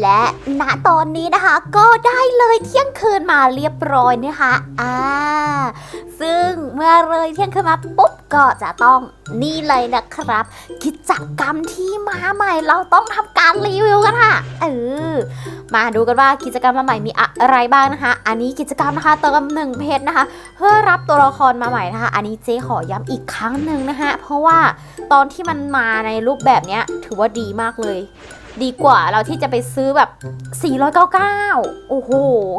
และณตอนนี้นะคะก็ได้เลยเที่ยงคืนมาเรียบร้อยนะคะอ่าซึ่งเมื่อเลยเที่ยงคืนมาปุ๊บก็จะต้องนี่เลยนะครับ กิจกรรมที่มาใหม่เราต้องทำการรีวิวกันค่ะเออมาดูกันว่ากิจกรรมมาใหม่มีอะไรบ้างนะคะ อันนี้กิจกรรมนะคะเติมหนึ่งเพชรนะคะ เพื่อรับตัวละครมาใหม่นะคะ อันนี้เจ๊ขอย้ำอีกครั้งหนึ่งนะคะเพราะว่าตอนที่มันมาในรูปแบบนี้ถือว่าดีมากเลย ดีกว่าเราที่จะไปซื้อแบบ 499 โอ้โห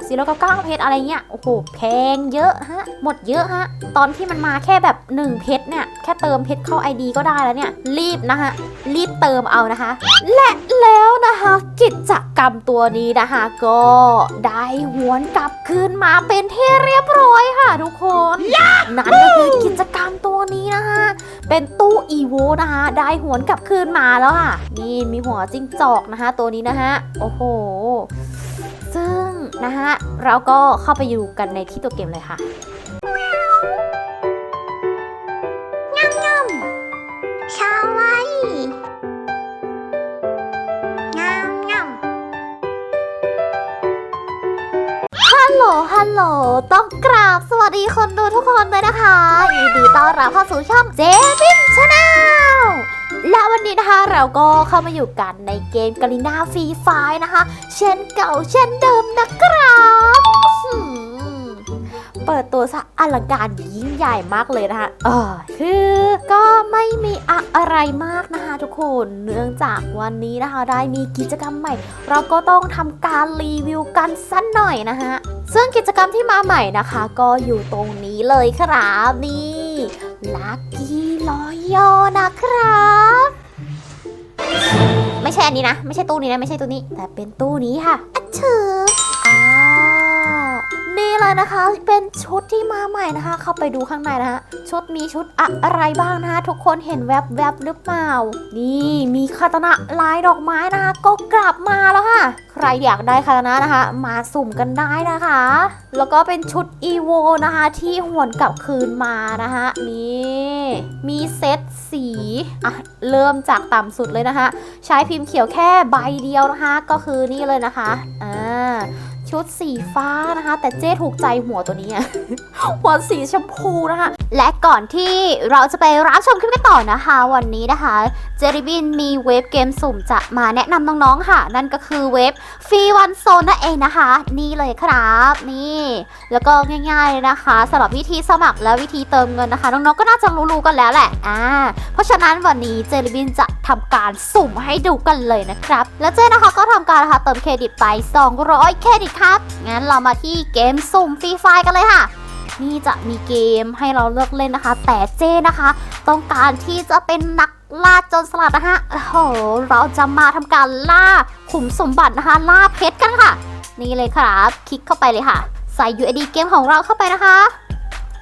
499 เพชรอะไรเงี้ย โอ้โห แพงเยอะฮะ หมดเยอะฮะ ตอนที่มันมาแค่แบบ 1 เพชรเนี่ย แค่เติมเพชรเข้า ID ก็ได้แล้วเนี่ย รีบนะคะรีบเติมเอานะคะ และแล้วนะคะ กิจกรรมตัวนี้นะคะ ก็ได้หวนกลับคืนมาเป็นที่เรียบร้อยค่ะทุกคน นั่นก็คือกิจกรรมตัวนี้นะคะ เป็นตู้อีโวนะคะ ได้หวนกลับคืนมาแล้วค่ะ นี่มีหัวจริงจอกนะคะตัวนี้นะคะโอ้โห ซึ่งนะคะเราก็เข้าไปอยู่กันในที่ตัวเกมเลยค่ะงัมงัมชาวไลงัมงัมฮัลโหลฮัลโหล ต้องกราบสวัสดีคนดูทุกคนเลยนะคะ ยินดีต้อนรับเข้าสู่ช่องเจบินชาแนล และวันนี้นะคะเราก็เข้ามาอยู่กันในเกมกาลิน่าฟรีไฟนะคะ เช่นเก่าเช่นเดิมนะครับเปิดตัวซะอลังการยิ่งใหญ่มากเลยนะคะเออคือก็ไม่มีอะไรมากนะคะทุกคนเนื่องจากวันนี้นะคะ ได้มีกิจกรรมใหม่ เราก็ต้องทำการรีวิวกันสักหน่อยนะคะซึ่งกิจกรรมที่มาใหม่นะคะ ก็อยู่ตรงนี้เลยครับนี่ ลักกี้ลอยอนะครับ ไม่ใช่อันนี้นะ ไม่ใช่ตู้นี้นะ ไม่ใช่ตู้นี้ แต่เป็นตู้นี้ค่ะอัจเชิญอ่านี่ เลยนะคะ เป็นชุดที่มาใหม่นะคะ เข้าไปดูข้างในนะคะชุดมีชุดอะไรบ้างนะคะ ทุกคนเห็นแวบๆบหรือเปล่า นี่มีคาตนะลายดอกไม้นะคะ ก็กลับมาแล้วค่ะ ใครอยากได้คาตนะนะคะ มาสุ่มกันได้นะคะ แล้วก็เป็นชุดอีโวนะคะ ที่หวนกลับคืนมานะคะนี่มีเซตสีอะเริ่มจากต่ำสุดเลยนะคะ ใช้พิมพ์เขียวแค่ใบเดียวนะคะ ก็คือนี่เลยนะคะอ่า ชุดสีฟ้านะคะ แต่เจ้ถูกใจหัวตัวนี้หัวสีชมพูนะคะ และก่อนที่เราจะไปรับชมคลิปกันต่อนะคะ วันนี้นะคะเจริบินมีเว็บเกมสุ่มจะมาแนะนำน้องๆค่ะ นั่นก็คือเว็บฟรีวันโซนนั่นเองนะคะ นี่เลยครับนี่แล้วก็ง่ายๆเลยนะคะสำหรับวิธีสมัครและวิธีเติมเงินนะคะ น้องๆก็น่าจะรู้ๆกันแล้วแหละอ่าเพราะฉะนั้นวันนี้เจลิบินจะทำการสุ่มให้ดูกันเลยนะครับ แล้วเจนะคะก็ทำการนะคะเติมเครดิตไป 200 เครดิตค่ะรับ งั้นเรามาที่เกมสุ่มฟรีไฟล์กันเลยค่ะ นี่จะมีเกมให้เราเลือกเล่นนะคะ แต่เจนะคะ ต้องการที่จะเป็นนักล่าจนสลัดนะคะโอ้โห เราจะมาทำการล่าขุมสมบัตินะคะ ล่าเพชรกันค่ะ นี่เลยครับ คลิกเข้าไปเลยค่ะ ใส่ UID เกมของเราเข้าไปนะคะ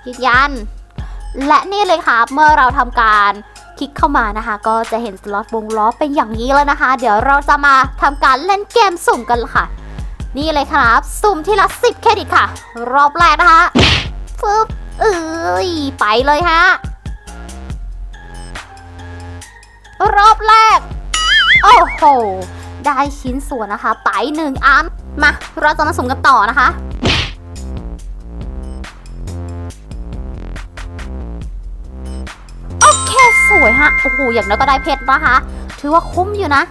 ยืนยัน และนี่เลยค่ะ เมื่อเราทำการคลิกเข้ามานะคะ ก็จะเห็นสล็อตวงล้อเป็นอย่างนี้แล้วนะคะ เดี๋ยวเราจะมาทำการเล่นเกมสุ่มกันค่ะ นี่เลยครับ สุ่มที่ละ 10 เครดิตค่ะ รอบแรกนะคะฟึบเอ้ยไปเลยฮะ รอบแรก โอ้โห ได้ชิ้นส่วนนะคะ ไปหนึ่งอัน มา เราจะมาสุ่มกันต่อนะคะโอเคสวยฮะ โอ้โห อย่างน้อยก็ได้เพชรนะคะ ถือว่าคุ้มอยู่นะ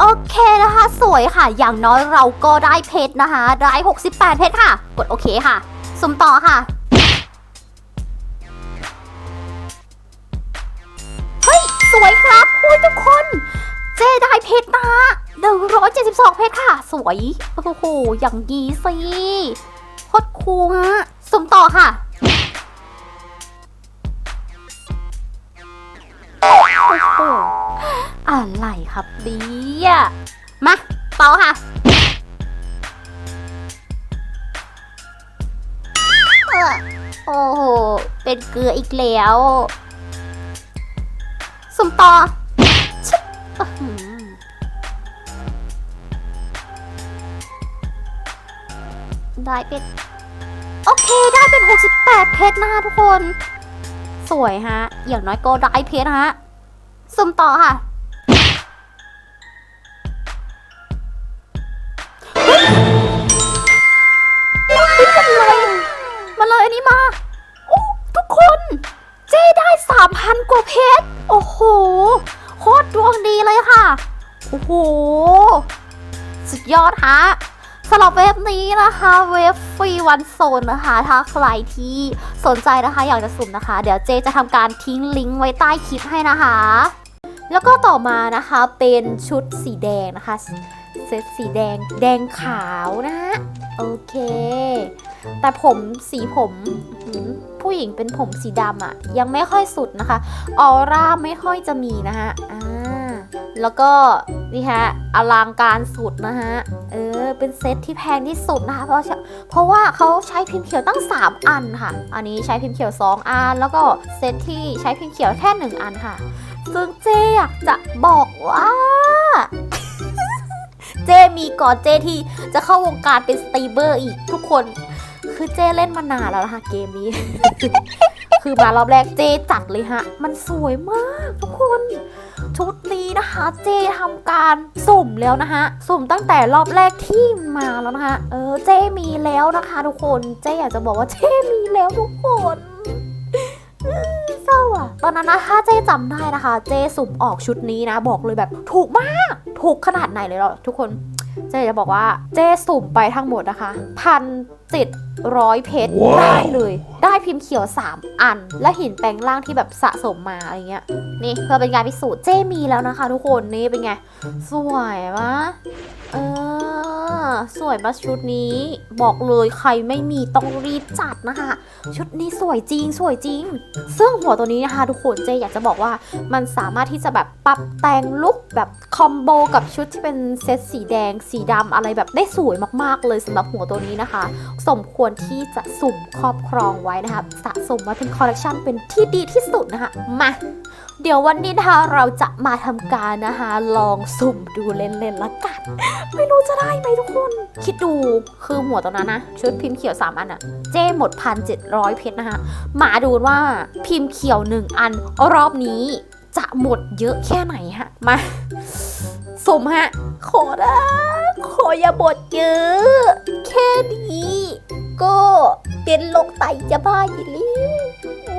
โอเคนะคะ สวยค่ะ อย่างน้อยเราก็ได้เพชรนะคะได้ 68 เพชรค่ะ กดโอเคค่ะ สุ่มต่อค่ะเฮ้ยสวยครับคุณทุกคน เจได้เพชรนะ172 เพชรค่ะ สวยโอ้โหอย่างดีสิโคตรคูลฮะสุ่มต่อค่ะโอ้โห อะไรครับเดียมาเต่อค่ะโอ้โห เป็นเกลืออีกแล้วสุ่มต่อชึบอื้อหือได้เป็น โอเค ได้เป็น 68 เพชรนะคะทุกคน สวยฮะ อย่างน้อยก็ได้เพชรฮะสุ่มต่อค่ะ อันนี้มาโอ้ทุกคน เจได้สามพันกว่าเพชร โอ้โห โคตรดวงดีเลยค่ะ โอ้โห สุดยอดฮะสำหรับเว็บนี้นะคะ เว็บฟรีวันโซนนะคะ ถ้าใครที่สนใจนะคะ อยากจะสุ่มนะคะ เดี๋ยวเจจะทำการทิ้งลิงก์ไว้ใต้คลิปให้นะคะ แล้วก็ต่อมานะคะเป็นชุดสีแดงนะคะ เซตสีแดงแดงขาวนะ โอเค แต่ผมสีผมผู้หญิงเป็นผมสีดำอะ่ะยังไม่ค่อยสุดนะคะออร่าไม่ค่อยจะมีนะฮะอ่าแล้วก็นี่ฮะอลังการสุดนะฮะเออเป็นเซตที่แพงที่สุดนะคะเพราะเพราะว่าเขาใช้พิมพ์เขียวตั้ง 3 อันค่ะ อันนี้ใช้พิมพ์เขียว 2 อัน แล้วก็เซตที่ใช้พิมพ์เขียวแค่ 1 อันค่ะ ซึ่งเจอยากจะบอกว่าเจมีก่อนเจที่จะเข้าวงการเป็นสตรีเมอร์อีกทุกคน คือเจ้เล่นมานานแล้วนะคะเกมนี้ คือมารอบแรกเจ้จัดเลยฮะ มันสวยมากทุกคน ชุดนี้นะคะ เจทำการสุ่มแล้วนะคะสุ่มตั้งแต่รอบแรกที่มาแล้วนะคะ เออเจมีแล้วนะคะทุกคน เจอยากจะบอกว่าเจมีแล้วทุกคนเศร้าอะตอนนั้นนะถ้าเจจำได้นะคะ เจสุ่มออกชุดนี้นะ บอกเลยแบบถูกมาก ถูกขนาดไหนเลยเหรอทุกคน เจจะบอกว่าเจสุ่มไปทั้งหมดนะคะพันเจ็ดร้อยเพชรว้าวได้เลย ได้พิมพ์เขียว 3 อัน และหินแปลงร่างที่แบบสะสมมาอะไรเงี้ยนี่เพื่อเป็นการพิสูจน์เจมีแล้วนะคะ ทุกคนนี่เป็นไง สวยปะเออ สวยปะชุดนี้ บอกเลยใครไม่มีต้องรีบจัดนะคะ ชุดนี้สวยจริงสวยจริง ซึ่งหัวตัวนี้นะคะทุกคนเจอยากจะบอกว่ามันสามารถที่จะแบบปรับแต่งลุคแบบคอมโบกับชุดที่เป็นเซตสีแดง สีดำอะไรแบบได้สวยมากๆเลยสำหรับหัวตัวนี้นะคะ สมควรที่จะสุ่มครอบครองไว้นะคะสะสมไว้เป็นคอลเลกชันเป็นที่ดีที่สุดนะคะมา เดี๋ยววันนี้นะคะเราจะมาทำการนะคะลองสุ่มดูเล่นๆละกัน ไม่รู้จะได้ไหมทุกคน คิดดูคือหัวตรงนั้นนะ ชุดพิมพ์เขียว 3 อันอะเจ้หมดพันเจ็ดร้อยเพชรนะคะมาดูว่าพิมพ์เขียว 1 อันรอบนี้จะหมดเยอะแค่ไหนฮะ มาสุ่มฮะ ขอนะขออย่าหมดเยอะ แค่นี้ก็เป็นโรคไตจะบ้าอยู่แล้วโอ้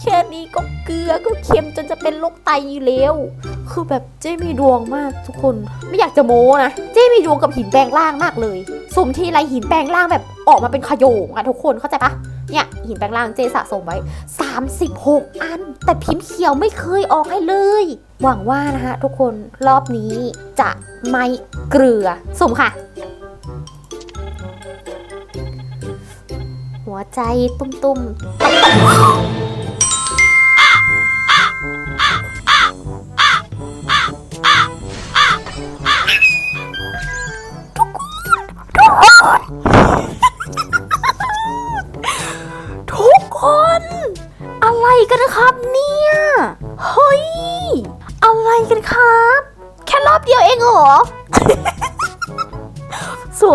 แค่นี้ก็ เกลือก็เค็มจนจะเป็นโรคไตอยู่แล้วคือแบบเจ้มีดวงมากทุกคน ไม่อยากจะโม้นะ เจ้มีดวงกับหินแปลงร่างมากเลย สมทีไรหินแปลงร่างแบบออกมาเป็นขโยงอะทุกคนเข้าใจปะเนี่ยหินแปลงร่างเจสะสมไว้ 36 อัน แต่พิมพ์เขียวไม่เคยออกให้เลย หวังว่านะคะทุกคนรอบนี้จะไม่เกลือสมค่ะ หัวใจตุ้มๆ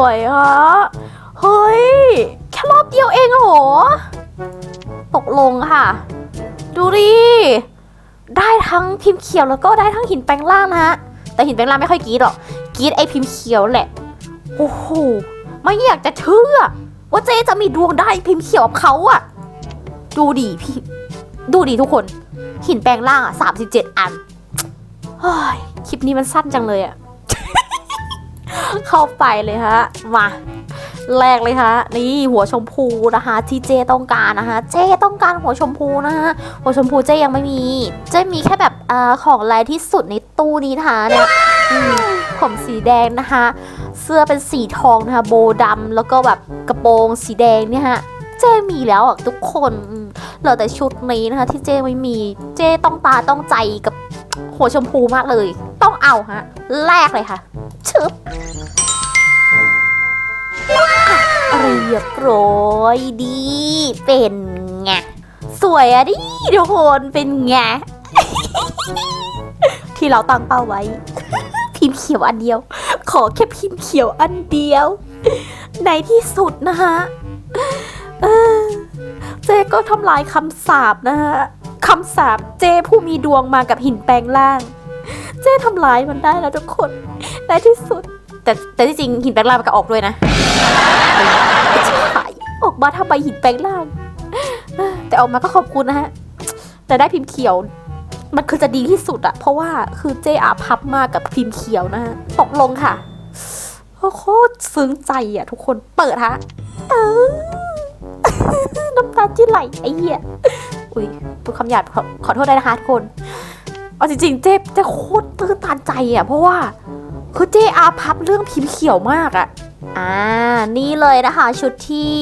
วยฮะ เฮ้ย แค่รอบเดียวเองเหรอ ตกลงค่ะ ดูดิ ได้ทั้งพิมพ์เขียวแล้วก็ได้ทั้งหินแปลงล่างนะฮะ แต่หินแปลงล่างไม่ค่อยกรีดหรอกกรีดไอพิมพ์เขียวแหละ โอ้โห ไม่อยากจะเชื่อ ว่าเจ๊จะมีดวงได้พิมพ์เขียวกับเขาอะดูดิพี่ ดูดิทุกคน หินแปลงล่างอะสามสิบเจ็ดอัน เฮ้ย คลิปนี้มันสั้นจังเลยอะ เข้าไปเลยฮะ มาแรกเลยฮะนี่หัวชมพูนะคะที่เจต้องการนะคะเจต้องการหัวชมพูนะฮะหัวชมพูเจยังไม่มีเจมีแค่แบบอ่อของแรที่สุดในตู้นี้นะคะเนี่ยผมสีแดงนะคะ เสื้อเป็นสีทองนะคะโบดำแล้วก็แบบกระโปรงสีแดงเนี่ยฮะเจมีแล้วอะทุกคนเหลือแต่ชุดนี้นะคะที่เจไม่มีเจต้องตาต้องใจกับหัวชมพูมากเลย ต้องเอาฮะแรกเลยค่ะชึบเรียบร้อยดี เป็นไงสวยอะดิทุกคนเป็นไงที่เราตั้งเป้าไว้ พิมพ์เขียวอันเดียว ขอแค่พิมพ์เขียวอันเดียว ในที่สุดนะคะเจก็ทำลายคำสาปนะฮะคำสาปเจผู้มีดวงมากับหินแปลงล่าง เจทำลายมันได้แล้วทุกคนในที่สุด แต่แต่ที่จริงหินแปลงล่างมันก็ออกด้วยนะชิบหายออกมาทำไมหินแปลงล่าง แต่ออกมาก็ขอบคุณนะฮะ แต่ได้พิมพ์เขียว มันคือจะดีที่สุดอะเพราะว่าคือเจอาพับมากกับพิมพ์เขียวนะฮะตกลงค่ะโคตรซึ้งใจอะทุกคนเปิดฮะเออน้ำตาที่ไหลไอ้เหี้ยอุ้ยพูดคำหยาบขอขอโทษได้นะคะทุกคน เอาจริงๆ เจ๊เจ๊โคตรตื้นตันใจอะเพราะว่าคือเจ๊อาพับเรื่องพิมพ์เขียวมากอะอ่า นี่เลยนะคะชุดที่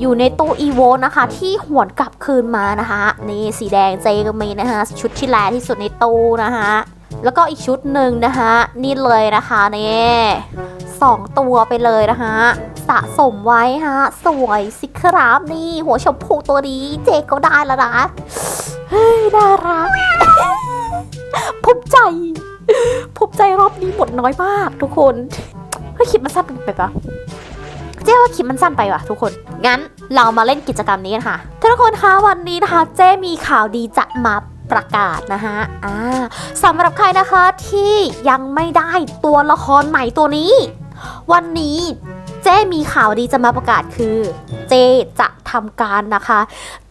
อยู่ในตู้อีโวนะคะ ที่หวนกลับคืนมานะคะ นี่สีแดงเจก็มีนะคะชุดที่แรที่สุดในตู้นะคะแล้วก็อีกชุดหนึ่งนะคะนี่เลยนะคะนี่สองตัวไปเลยนะคะสะสมไว้ฮะสวยสิครับนี่หัวชมพูตัวนี้เจก็ได้แล้วนะเฮ้ยน่ารัก ภูมิใจภูมิใจรอบนี้หมดน้อยมากทุกคนเฮ้ยคลิปมันสั้นไปปะเจ๊ว่าคลิปมันสั้นไปว่ะทุกคน งั้นเรามาเล่นกิจกรรมนี้กันค่ะ ทุกคนคะวันนี้นะคะเจ๊มีข่าวดีจะมาประกาศนะคะอ่าสำหรับใครนะคะที่ยังไม่ได้ตัวละครใหม่ตัวนี้ วันนี้เจ๊มีข่าวดีจะมาประกาศคือ เจ๊จะทำการนะคะ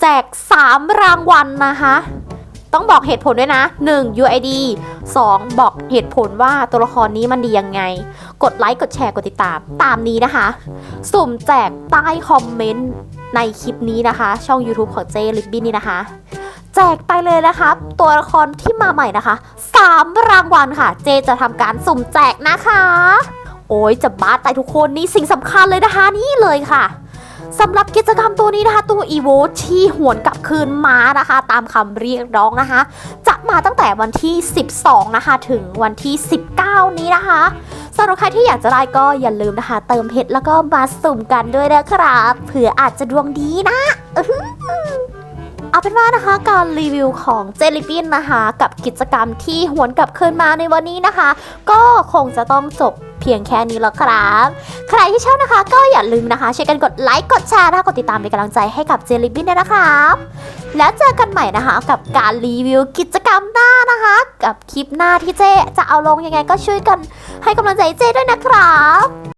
แจก 3 รางวัลนะคะ ต้องบอกเหตุผลด้วยนะ 1. UID 2. บอกเหตุผลว่าตัวละครนี้มันดียังไง กดไลค์ กดแชร์ กดติดตาม ตามนี้นะคะ สุ่มแจกใต้คอมเมนต์ในคลิปนี้นะคะ ช่อง YouTube ของเจลิบบี้นี่นะคะ แจกไปเลยนะคะ ตัวละครที่มาใหม่นะคะ 3 รางวัลค่ะ เจจะทำการสุ่มแจกนะคะ โอ้ยจะบ้าตายทุกคนนี่สิ่งสำคัญเลยนะคะนี่เลยค่ะ สำหรับกิจกรรมตัวนี้นะคะตัวอีโวที่หวนกลับคืนมานะคะ ตามคำเรียกร้องนะคะ จะมาตั้งแต่วันที่ 12 นะคะ ถึงวันที่ 19 นี้นะคะสำหรับใครที่อยากจะได้ก็อย่าลืมนะคะ เติมเพชรแล้วก็มาสุ่มกันด้วยนะครับเผื่ออาจจะดวงดีนะ เอาเป็นว่านะคะการรีวิวของเจลิปินนะคะ กับกิจกรรมที่หวนกลับคืนมาในวันนี้นะคะ ก็คงจะต้องจบเพียงแค่นี้แล้วครับ ใครที่ชอบนะคะ ก็อย่าลืมนะคะช่วยกันกดไลค์กดแชร์นะคะกดติดตามเป็นกำลังใจให้กับเจลิปินด้วยนะครับ แล้วเจอกันใหม่นะคะกับการรีวิวกิจกรรมหน้านะคะ กับคลิปหน้าที่เจจะเอาลงยังไงก็ช่วยกันให้กำลังใจเจด้วยนะครับ